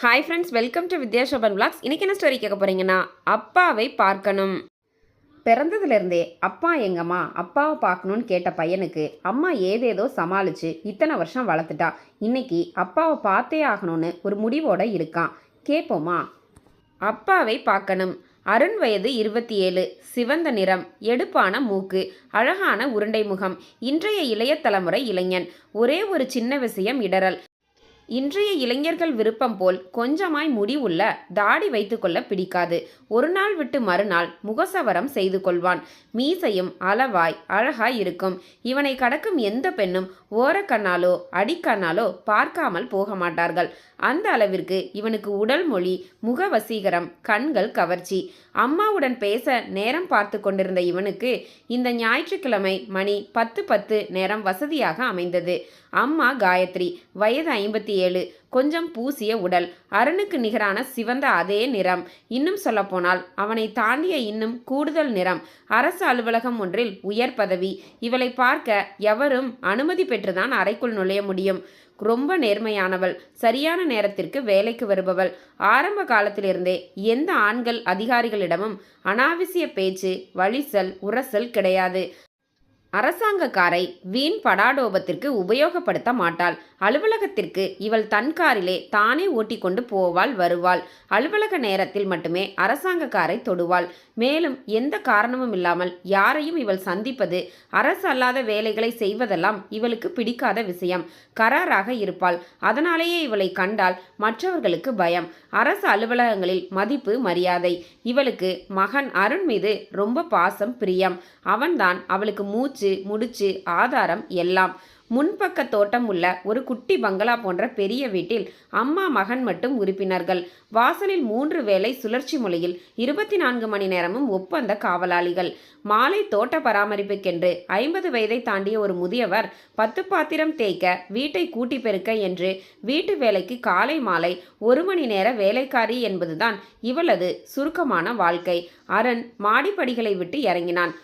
Hi friends welcome to Vidyasoban vlogs இன்னைக்கு என்ன story கேட்க போகிறீங்கன்னா அப்பாவை பார்க்கணும். பிறந்ததுலேருந்தே அப்பா எங்கம்மா அப்பாவை பார்க்கணுன்னு கேட்ட பையனுக்கு அம்மா ஏதேதோ சமாளித்து இத்தனை வருஷம் வளர்த்துட்டா. இன்னைக்கு அப்பாவை பார்த்தே ஆகணும்னு ஒரு முடிவோடு இருக்கான். கேட்போமா அப்பாவை பார்க்கணும். அருண் வயது இருபத்தி ஏழு சிவந்த நிறம் எடுப்பான மூக்கு அழகான உருண்டை முகம் இன்றைய இளைய தலைமுறை இளைஞன் ஒரே ஒரு சின்ன விஷயம் இடறல். இன்றைய இளைஞர்கள் விருப்பம் போல் கொஞ்சமாய் முடி உள்ள தாடி வைத்துக்கொள்ள பிடிக்காது. ஒரு நாள் விட்டு மறுநாள் முகசவரம் செய்து கொள்வான். மீசையும் அளவாய் அழகாய் இருக்கும். இவனை கடக்கும் எந்த பெண்ணும் ஓரக்கண்ணாலோ அடிக்கண்ணாலோ பார்க்காமல் போக மாட்டார்கள். அந்த அளவிற்கு இவனுக்கு உடல் மொழி முக வசீகரம் கண்கள் கவர்ச்சி. அம்மாவுடன் பேச நேரம் பார்த்து கொண்டிருந்த இவனுக்கு இந்த ஞாயிற்றுக்கிழமை மணி பத்து பத்து நேரம் வசதியாக அமைந்தது. அம்மா காயத்ரி வயது ஐம்பத்தி ஏழு. கொஞ்சம் பூசிய உடல். அருணுக்கு நிகரான சிவந்த அதே நிறம். இன்னும் சொல்லப்போனால் அவனை தாண்டிய இன்னும் கூடுதல் நிறம். அரசு அலுவலகம் ஒன்றில் உயர் பதவி. இவளை பார்க்க எவரும் அனுமதி பெற்றுதான் அறைக்குள் நுழைய முடியும். ரொம்ப நேர்மையானவள். சரியான நேரத்திற்கு வேலைக்கு வருபவள். ஆரம்ப காலத்திலிருந்தே எந்த ஆண்கள் அதிகாரிகளிடமும் அனாவசிய பேச்சு வழிசல் உரசல் கிடையாது. அரசாங்க காரை வீண் படாடோபத்திற்கு உபயோகப்படுத்த மாட்டாள். அலுவலகத்திற்கு இவள் தன் காரிலே தானே ஓட்டிக்கொண்டு போவாள் வருவாள். அலுவலக நேரத்தில் மட்டுமே அரசாங்க காரை தொடுவாள். மேலும் எந்த காரணமும் இல்லாமல் யாரையும் இவள் சந்திப்பது அரசு அல்லாத வேலைகளை செய்வதெல்லாம் இவளுக்கு பிடிக்காத விஷயம். கராராக இருப்பாள். அதனாலேயே இவளை கண்டால் மற்றவர்களுக்கு பயம். அரசு அலுவலகங்களில் மதிப்பு மரியாதை. இவளுக்கு மகன் அருண் மீது ரொம்ப பாசம் பிரியம். அவன்தான் அவளுக்கு மூச்சு அச்சு முடிச்சு ஆதாரம் எல்லாம். முன்பக்க தோட்டம் உள்ள ஒரு குட்டி பங்களா போன்ற பெரிய வீட்டில் அம்மா மகன் மட்டும் உறுப்பினர்கள். வாசலில் மூன்று வேளை சுழற்சி மொழியில் இருபத்தி நான்கு மணி நேரமும் ஒப்பந்த காவலாளிகள். மாலை தோட்ட பராமரிப்புக்கென்று ஐம்பது வயதை தாண்டிய ஒரு முதியவர் பத்து பாத்திரம் தேய்க்க வீட்டை கூட்டி பெருக்க என்று வீட்டு வேலைக்கு காலை மாலை ஒரு மணி நேர வேலைக்காரி என்பதுதான் இவளது சுருக்கமான வாழ்க்கை. அரண் மாடிப்படிகளை விட்டு இறங்கினான்.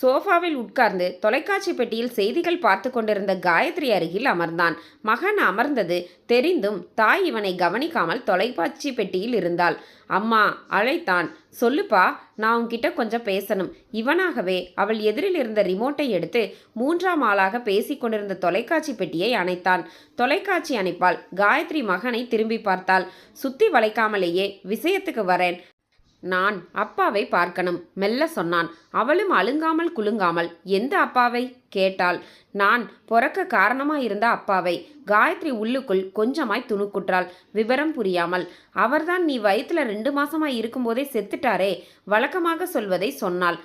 சோஃபாவில் உட்கார்ந்து தொலைக்காட்சி பெட்டியில் செய்திகள் பார்த்து கொண்டிருந்த காயத்ரி அருகில் அமர்ந்தான். மகன் அமர்ந்தது. தெரிந்தும் தாய் இவனை கவனிக்காமல் தொலைக்காட்சி பெட்டியில் இருந்தாள். அம்மா அழைத்தான். சொல்லுப்பா நான் உன்கிட்ட கொஞ்சம் பேசணும். இவனாகவே அவள் எதிரில் இருந்த ரிமோட்டை எடுத்து மூன்றாம் ஆளாக பேசி கொண்டிருந்த தொலைக்காட்சி பெட்டியை அணைத்தான். தொலைக்காட்சி அணைப்பால் காயத்ரி மகனை திரும்பி பார்த்தாள். சுத்தி வளைக்காமலேயே விஷயத்துக்கு வரேன். நான் அப்பாவை பார்க்கணும். மெல்ல சொன்னான். அவளும் அழுங்காமல் குலுங்காமல் எந்த அப்பாவை? கேட்டாள். நான் பிறக்க காரணமாக இருந்த அப்பாவை. காயத்ரி உள்ளுக்குள் கொஞ்சமாய் துணுக்குற்றாள். விவரம் புரியாமல் அவர்தான் நீ வயிற்றுல ரெண்டு மாசமாய் இருக்கும்போதே செத்துட்டாரே வழக்கமாக சொல்வதை சொன்னாள்.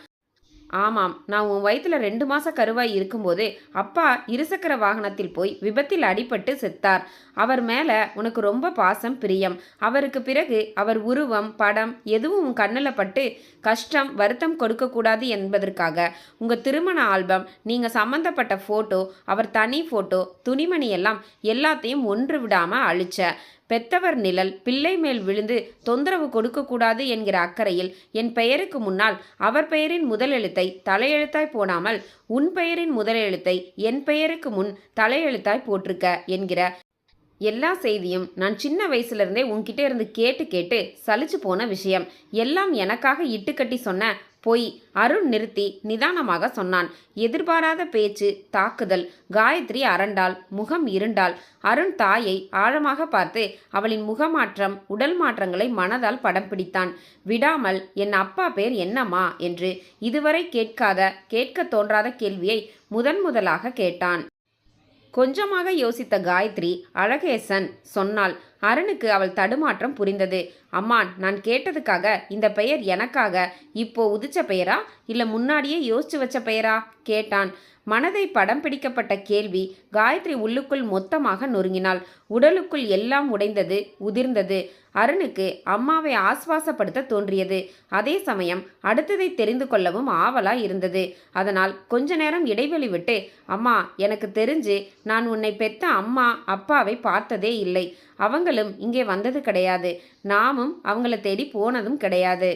ஆமாம் நான் உன் வயிற்றில் ரெண்டு மாச கருவாய் இருக்கும்போது அப்பா இருசக்கர வாகனத்தில் போய் விபத்தில் அடிபட்டு செத்தார். அவர் மேலே உனக்கு ரொம்ப பாசம் பிரியம். அவருக்கு பிறகு அவர் உருவம் படம் எதுவும் உன் கண்ணில் பட்டு கஷ்டம் வருத்தம் கொடுக்கக்கூடாது என்பதற்காக உங்கள் திருமண ஆல்பம் நீங்கள் சம்மந்தப்பட்ட ஃபோட்டோ அவர் தனி ஃபோட்டோ துணிமணி எல்லாம் எல்லாத்தையும் ஒன்று விடாமல் அழிச்ச. பெத்தவர் நிழல் பிள்ளை மேல் விழுந்து தொந்தரவு கொடுக்கக்கூடாது என்கிற அக்கறையில் என் பெயருக்கு முன்னால் அவர் பெயரின் முதல் எழுத்தை தலையெழுத்தாய் போடாமல் உன் பெயரின் முதல் எழுத்தை என் பெயருக்கு முன் தலையெழுத்தாய் போட்டிருக்க என்கிற எல்லா செய்தியும் நான் சின்ன வயசுலேருந்தே உன்கிட்ட இருந்து கேட்டு கேட்டு சலிச்சு போன விஷயம். எல்லாம் எனக்காக இட்டுக்கட்டி சொன்ன பொய் அருண் நிறுத்தி நிதானமாக சொன்னான். எதிர்பாராத பேச்சு தாக்குதல். காயத்ரி அரண்டாள் முகம் இருண்டாள். அருண் தாயை ஆழமாக பார்த்து அவளின் முகமாற்றம் உடல் மாற்றங்களை மனதால் படம் பிடித்தான். விடாமல் என் அப்பா பேர் என்னம்மா? என்று இதுவரை கேட்காத கேட்க தோன்றாத கேள்வியை முதன் முதலாக கேட்டான். கொஞ்சமாக யோசித்த காயத்ரி அழகேசன் சொன்னாள். அருணுக்கு அவள் தடுமாற்றம் புரிந்தது. அம்மான் நான் கேட்டதுக்காக இந்த பெயர் எனக்காக. இப்போ உதிச்ச பெயரா? இல்லை முன்னாடியே யோசிச்சு வச்ச பெயரா? கேட்டான். மனதை படம் பிடிக்கப்பட்ட கேள்வி காயத்ரி உள்ளுக்குள் மொத்தமாக நொறுங்கினாள். உடலுக்குள் எல்லாம் உடைந்தது உதிர்ந்தது. அருணுக்கு அம்மாவை ஆஸ்வாசப்படுத்த தோன்றியது. அதே சமயம் அடுத்ததை தெரிந்து கொள்ளவும் ஆவலாய் இருந்தது. அதனால் கொஞ்ச நேரம் இடைவெளி விட்டு அம்மா எனக்கு தெரிஞ்சு நான் உன்னை பெத்த அம்மா அப்பாவை பார்த்ததே இல்லை. அவங்களும் இங்கே வந்தது கிடையாது. நாமும் அவங்கள தேடி போனதும் கிடையாது.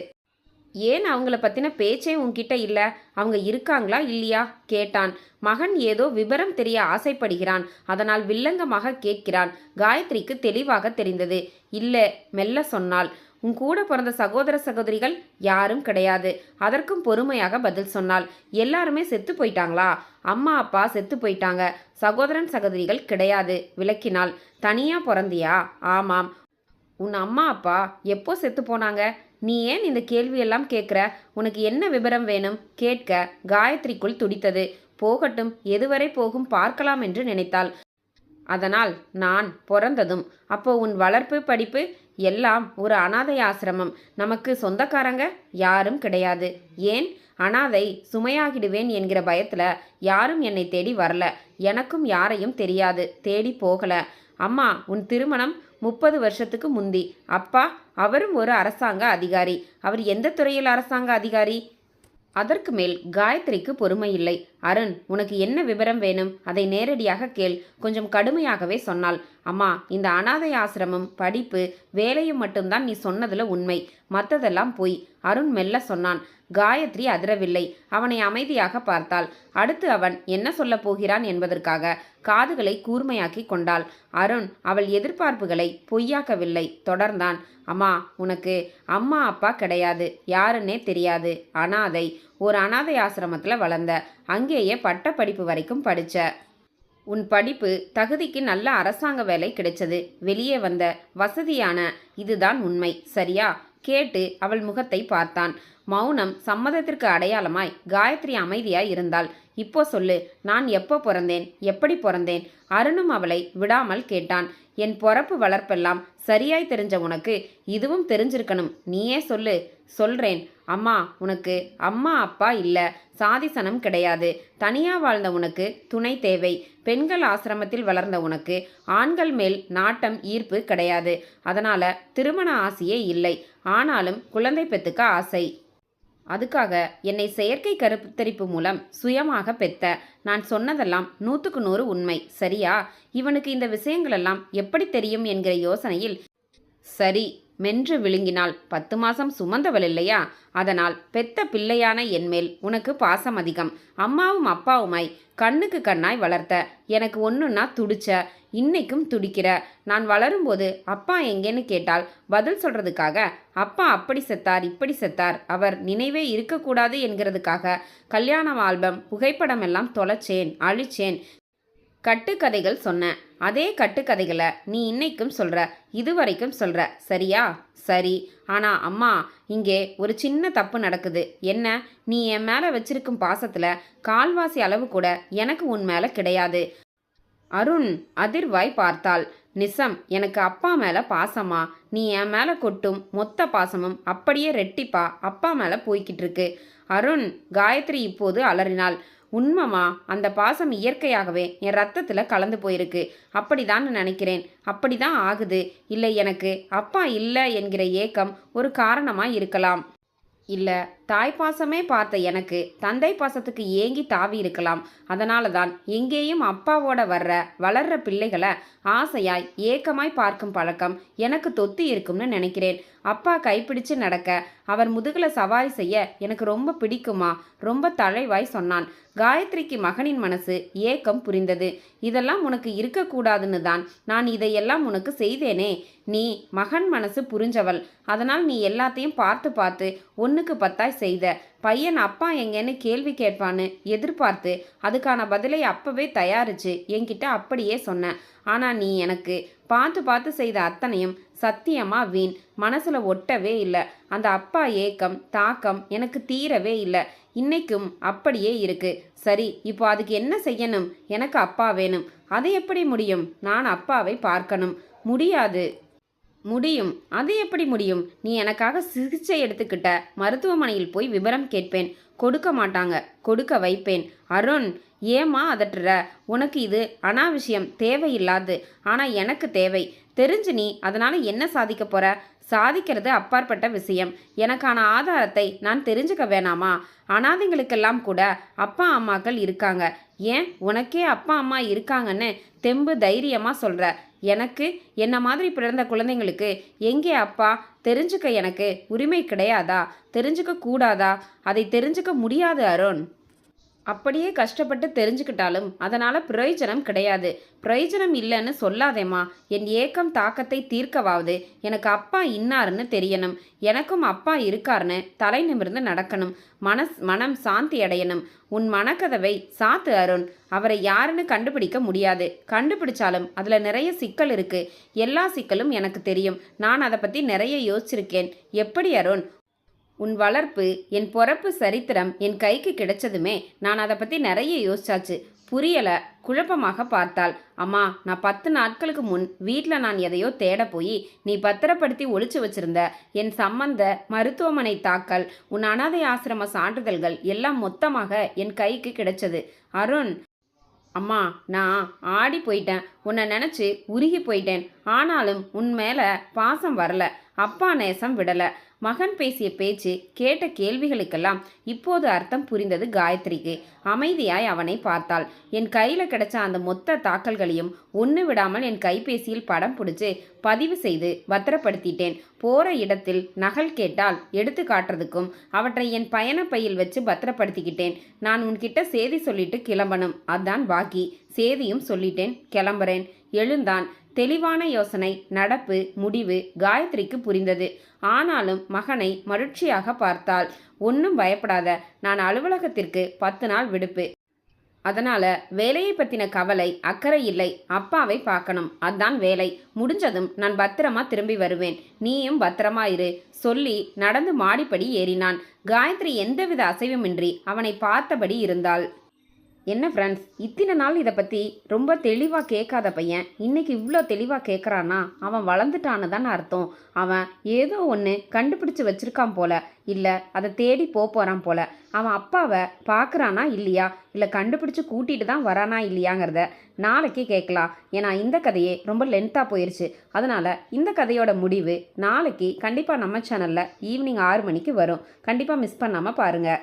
ஏன் அவங்கள பற்றின பேச்சே உன்கிட்ட இல்லை? அவங்க இருக்காங்களா இல்லையா? கேட்டான். மகன் ஏதோ விபரம் தெரிய ஆசைப்படுகிறான். அதனால் வில்லங்கமாக கேட்கிறான். காயத்ரிக்கு தெளிவாக தெரிந்தது. இல்லை மெல்ல சொன்னாள். உன் கூட பிறந்த சகோதர சகோதரிகள் யாரும் கிடையாது. அதற்கும் பொறுமையாக பதில் சொன்னாள். எல்லாருமே செத்து போயிட்டாங்களா? அம்மா அப்பா செத்து போயிட்டாங்க. சகோதரன் சகோதரிகள் கிடையாது விளக்கினாள். தனியா பிறந்தியா? ஆமாம். உன் அம்மா அப்பா எப்போ செத்து போனாங்க? நீ ஏன் இந்த கேள்வியெல்லாம் கேட்குற? உனக்கு என்ன விபரம் வேணும்? கேட்க காயத்ரிக்குள் துடித்தது. போகட்டும் எதுவரை போகும் பார்க்கலாம் என்று நினைத்தாள். அதனால் நான் பிறந்ததும் அப்போ உன் வளர்ப்பு படிப்பு எல்லாம் ஒரு அனாதை ஆசிரமம். நமக்கு சொந்தக்காரங்க யாரும் கிடையாது. ஏன்? அனாதை சுமையாகிடுவேன் என்கிற பயத்தில் யாரும் என்னை தேடி வரல. எனக்கும் யாரையும் தெரியாது. தேடி போகல. அம்மா உன் திருமணம் முப்பது வருஷத்துக்கு முந்தி. அப்பா அவரும் ஒரு அரசாங்க அதிகாரி. அவர் எந்த துறையில் அரசாங்க அதிகாரி? அதற்கு மேல் காயத்ரிக்கு பொறுமை இல்லை. அருண் உனக்கு என்ன விவரம் வேணும்? அதை நேரடியாக கேள். கொஞ்சம் கடுமையாகவே சொன்னாள். அம்மா இந்த அனாதை ஆசிரமம் படிப்பு வேலையும் மட்டும்தான் நீ சொன்னதுல உண்மை. மற்றதெல்லாம் பொய். அருண் மெல்ல சொன்னான். காயத்ரி அதிரவில்லை. அவனை அமைதியாக பார்த்தாள். அடுத்து அவன் என்ன சொல்லப் போகிறான் என்பதற்காக காதுகளை கூர்மையாக்கி கொண்டாள். அருண் அவள் எதிர்பார்ப்புகளை பொய்யாக்கவில்லை. தொடர்ந்தான். அம்மா உனக்கு அம்மா அப்பா கிடையாது. யாருன்னே தெரியாது. அனாதை ஒரு அனாதை ஆசிரமத்தில் வளர்ந்த. அங்கேயே பட்ட படிப்பு வரைக்கும் படித்த உன் படிப்பு தகுதிக்கு நல்ல அரசாங்க வேலை கிடைச்சது. வெளியே வந்த. வசதியான. இதுதான் உண்மை. சரியா? கேட்டு அவள் முகத்தை பார்த்தான். மௌனம் சம்மதத்திற்கு அடையாளமாய் காயத்ரி அமைதியாய் இருந்தாள். இப்போ சொல்லு நான் எப்போ பிறந்தேன்? எப்படி பிறந்தேன்? அருணும் அவளை விடாமல் கேட்டான். என் பொறப்பு வளர்ப்பெல்லாம் சரியாய் தெரிஞ்ச உனக்கு இதுவும் தெரிஞ்சிருக்கணும். நீயே சொல்லு. சொல்றேன். அம்மா உனக்கு அம்மா அப்பா இல்லை. சாதிசனம் கிடையாது. தனியா வாழ்ந்த உனக்கு துணை தேவை. பெண்கள் ஆசிரமத்தில் வளர்ந்த உனக்கு ஆண்கள் மேல் நாட்டம் ஈர்ப்பு கிடையாது. அதனால திருமண ஆசையே இல்லை. ஆனாலும் குழந்தை பெத்துக்க ஆசை. அதுக்காக என்னை செயற்கை கருத்தரிப்பு மூலம் சுயமாக பெத்த நான் சொன்னதெல்லாம் நூற்றுக்கு நூறு உண்மை சரியா? இவனுக்கு இந்த விஷயங்களெல்லாம் எப்படி தெரியும் என்கிற யோசனையில் சரி மென்று விழுங்கினால் பத்து மாசம் சுமந்தவள் இல்லையா? அதனால் பெத்த பிள்ளையான என்மேல் உனக்கு பாசம் அதிகம். அம்மாவும் அப்பாவுமாய் கண்ணுக்கு கண்ணாய் வளர்த்த எனக்கு ஒன்றுன்னா துடிச்ச இன்னைக்கும் துடிக்கிற. நான் வளரும்போது அப்பா எங்கேன்னு கேட்டால் பதில் சொல்றதுக்காக அப்பா அப்படி செத்தார் இப்படி செத்தார் அவர் நினைவே இருக்கக்கூடாது என்கிறதுக்காக கல்யாண ஆல்பம் புகைப்படம் எல்லாம் தொலைச்சேன் அழிச்சேன். கட்டுக்கதைகள் சொன்னேன் அதே கட்டுக்கதைகளை நீ இன்னைக்கும் சொல்ற இதுவரைக்கும் சொல்ற. சரியா? சரி. ஆனா அம்மா இங்கே ஒரு சின்ன தப்பு நடக்குது. என்ன? நீ என் மேலே வச்சிருக்கும் பாசத்தில் கால்வாசி அளவு கூட எனக்கு உன் மேலே கிடையாது. அருண் அதிர்வாய் பார்த்தாள். நிசம் எனக்கு அப்பா மேலே பாசமா? நீ என் மேலே கொட்டும் மொத்த பாசமும் அப்படியே ரெட்டிப்பா? அப்பா மேலே போய்கிட்டு இருக்கு அருண் காயத்ரி இப்போது அலறினாள். உண்மமா? அந்த பாசம் இயற்கையாகவே என் ரத்தத்தில் கலந்து போயிருக்கு. அப்படிதான் நினைக்கிறேன். அப்படிதான் ஆகுது. இல்லை எனக்கு அப்பா இல்லை என்கிற ஏக்கம் ஒரு காரணமாக இருக்கலாம். இல்லை தாய் பாசமே பார்த்த எனக்கு. தந்தை பாசத்துக்கு ஏங்கி தாவி இருக்கலாம். அதனால தான் எங்கேயும் அப்பாவோட வர்ற வளர்ற பிள்ளைகளை ஆசையாய் ஏக்கமாய் பார்க்கும் பழக்கம் எனக்கு தொத்து இருக்கும்னு நினைக்கிறேன். அப்பா கைப்பிடிச்சு நடக்க அவர் முதுகில் சவாரி செய்ய எனக்கு ரொம்ப பிடிக்குமா? ரொம்ப தலைவாய் சொன்னான். காயத்ரிக்கு மகனின் மனசு ஏக்கம் புரிந்தது. இதெல்லாம் உனக்கு இருக்கக்கூடாதுன்னு தான் நான் இதையெல்லாம் உனக்கு செய்தேனே. நீ மகன் மனசு புரிஞ்சவள். அதனால் நீ எல்லாத்தையும் பார்த்து பார்த்து ஒன்றுக்கு பத்தாய் செய்த பையன் அப்பா எங்கன்னு கேள்வி கேட்பான்னு எதிர்பார்த்து அதுக்கான பதிலை அப்பவே தயாரிச்சு என்கிட்ட அப்படியே சொன்னேன் ஆனால் நீ எனக்கு பார்த்து பார்த்து செய்த அத்தனையும் சத்தியமா வீண். மனசுல ஒட்டவே இல்லை. அந்த அப்பா ஏக்கம் தாக்கம் எனக்கு தீரவே இல்லை. இன்னைக்கும் அப்படியே இருக்கு. சரி இப்போ அதுக்கு என்ன செய்யணும்? எனக்கு அப்பா வேணும். அது எப்படி முடியும்? நான் அப்பாவை பார்க்கணும். முடியாது. முடியும். அது எப்படி முடியும்? நீ எனக்காக சிகிச்சை எடுத்துக்கிட்ட மருத்துவமனையில் போய் விவரம் கேட்பேன். கொடுக்க மாட்டாங்க. கொடுக்க வைப்பேன். அருண் ஏமா அதட்டுற? உனக்கு இது அனாவசியம். தேவையில்லாது. ஆனால் எனக்கு தேவை. தெரிஞ்சு நீ அதனால் என்ன சாதிக்க போற? சாதிக்கிறது அப்பாற்பட்ட விஷயம். எனக்கான ஆதாரத்தை நான் தெரிஞ்சுக்க வேணாமா? அனாதைங்களுக்கெல்லாம் கூட அப்பா அம்மாக்கள் இருக்காங்க. ஏன்? உனக்கே அப்பா அம்மா இருக்காங்கன்னு தெம்பு தைரியமாக சொல்கிற எனக்கு என்ன மாதிரி பிறந்த குழந்தைங்களுக்கு எங்கே அப்பா? தெரிஞ்சுக்க எனக்கு உரிமை கிடையாதா? தெரிஞ்சுக்க கூடாதா? அதை தெரிஞ்சுக்க முடியாது அருண். அப்படியே கஷ்டப்பட்டு தெரிஞ்சுக்கிட்டாலும் அதனால் பிரயோஜனம் கிடையாது. பிரயோஜனம் இல்லைன்னு சொல்லாதேம்மா. என் ஏக்கம் தாக்கத்தை தீர்க்கவாவது எனக்கு அப்பா இன்னாருன்னு தெரியணும். எனக்கும் அப்பா இருக்காருன்னு தலை நிமிர்ந்து நடக்கணும். மனஸ் மனம் சாந்தி அடையணும். உன் மனக்கதவை சாத்து அருண். அவரை யாருன்னு கண்டுபிடிக்க முடியாது. கண்டுபிடிச்சாலும் அதில் நிறைய சிக்கல் இருக்குது எல்லா சிக்கலும் எனக்கு தெரியும். நான் அதை பற்றி நிறைய யோசிச்சிருக்கேன். எப்படி அருண்? உன் வளர்ப்பு என் பொறப்பு சரித்திரம் என் கைக்கு கிடைச்சதுமே நான் அதை பற்றி நிறைய யோசிச்சாச்சு. புரியலை குழப்பமாக பார்த்தாள். அம்மா நான் பத்து நாட்களுக்கு முன் வீட்டில் நான் எதையோ தேட போய் நீ பத்திரப்படுத்தி ஒழிச்சு வச்சிருந்த என் சம்பந்த மருத்துவமனை தாக்கல் உன் அனாதை ஆசிரம சான்றிதழ்கள் எல்லாம் மொத்தமாக என் கைக்கு கிடைச்சது. அருண் அம்மா நான் ஆடி போயிட்டேன். உன்னை நினச்சி உருகி போயிட்டேன். ஆனாலும் உன் மேலே பாசம் வரல. அப்பா நேசம் விடலை. மகன் பேசிய பேச்சு கேட்ட கேள்விகளுக்கெல்லாம் இப்போது அர்த்தம் புரிந்தது காயத்ரிக்கு. அமைதியாய் அவனை பார்த்தாள். என் கையில் கிடைச்ச அந்த மொத்த தாக்கல்களையும் ஒன்று விடாமல் என் கைபேசியில் படம் பிடிச்சி பதிவு செய்து பத்திரப்படுத்திட்டேன். போகிற இடத்தில் நகல் கேட்டால் எடுத்து காட்டுறதுக்கும் அவற்றை என் பயண பையில் வச்சு பத்திரப்படுத்திக்கிட்டேன். நான் உன்கிட்ட சேதி சொல்லிட்டு கிளம்பணும். அதான் பாக்கி. சேதியும் சொல்லிட்டேன். கிளம்புறேன். எழுந்தான். தெளிவான யோசனை நடப்பு முடிவு காயத்ரிக்கு புரிந்தது. ஆனாலும் மகனை மகிழ்ச்சியாக பார்த்தாள். ஒன்றும் பயப்படாத நான் அலுவலகத்திற்கு பத்து நாள் விடுப்பு. அதனால வேலையை பத்தின கவலை அக்கறை இல்லை. அப்பாவை பார்க்கணும். அதான் வேலை. முடிஞ்சதும் நான் பத்திரமா திரும்பி வருவேன். நீயும் பத்திரமா இரு. சொல்லி நடந்து மாடிப்படி ஏறினான். காயத்ரி எந்தவித அசைவுமின்றி அவனை பார்த்தபடி இருந்தாள். என்ன ஃப்ரெண்ட்ஸ் இத்தனை நாள் இதை பற்றி ரொம்ப தெளிவாக கேட்காத பையன் இன்னைக்கு இவ்வளோ தெளிவாக கேட்குறான்னா அவன் வளர்ந்துட்டான்னு தானே அர்த்தம். அவன் ஏதோ ஒன்று கண்டுபிடிச்சி வச்சிருக்கான் போல இல்லை அதை தேடி போக போகிறான் போல. அவன் அப்பாவை பார்க்குறானா இல்லையா? இல்லை கண்டுபிடிச்சி கூட்டிகிட்டு தான் வரானா இல்லையாங்கிறத நாளைக்கே கேட்கலாம். ஏன்னா இந்த கதையே ரொம்ப லென்த்தாக போயிடுச்சு அதனால் இந்த கதையோட முடிவு நாளைக்கு கண்டிப்பாக நம்ம சேனலில் ஈவினிங் ஆறு மணிக்கு வரும். கண்டிப்பாக மிஸ் பண்ணாமல் பாருங்கள்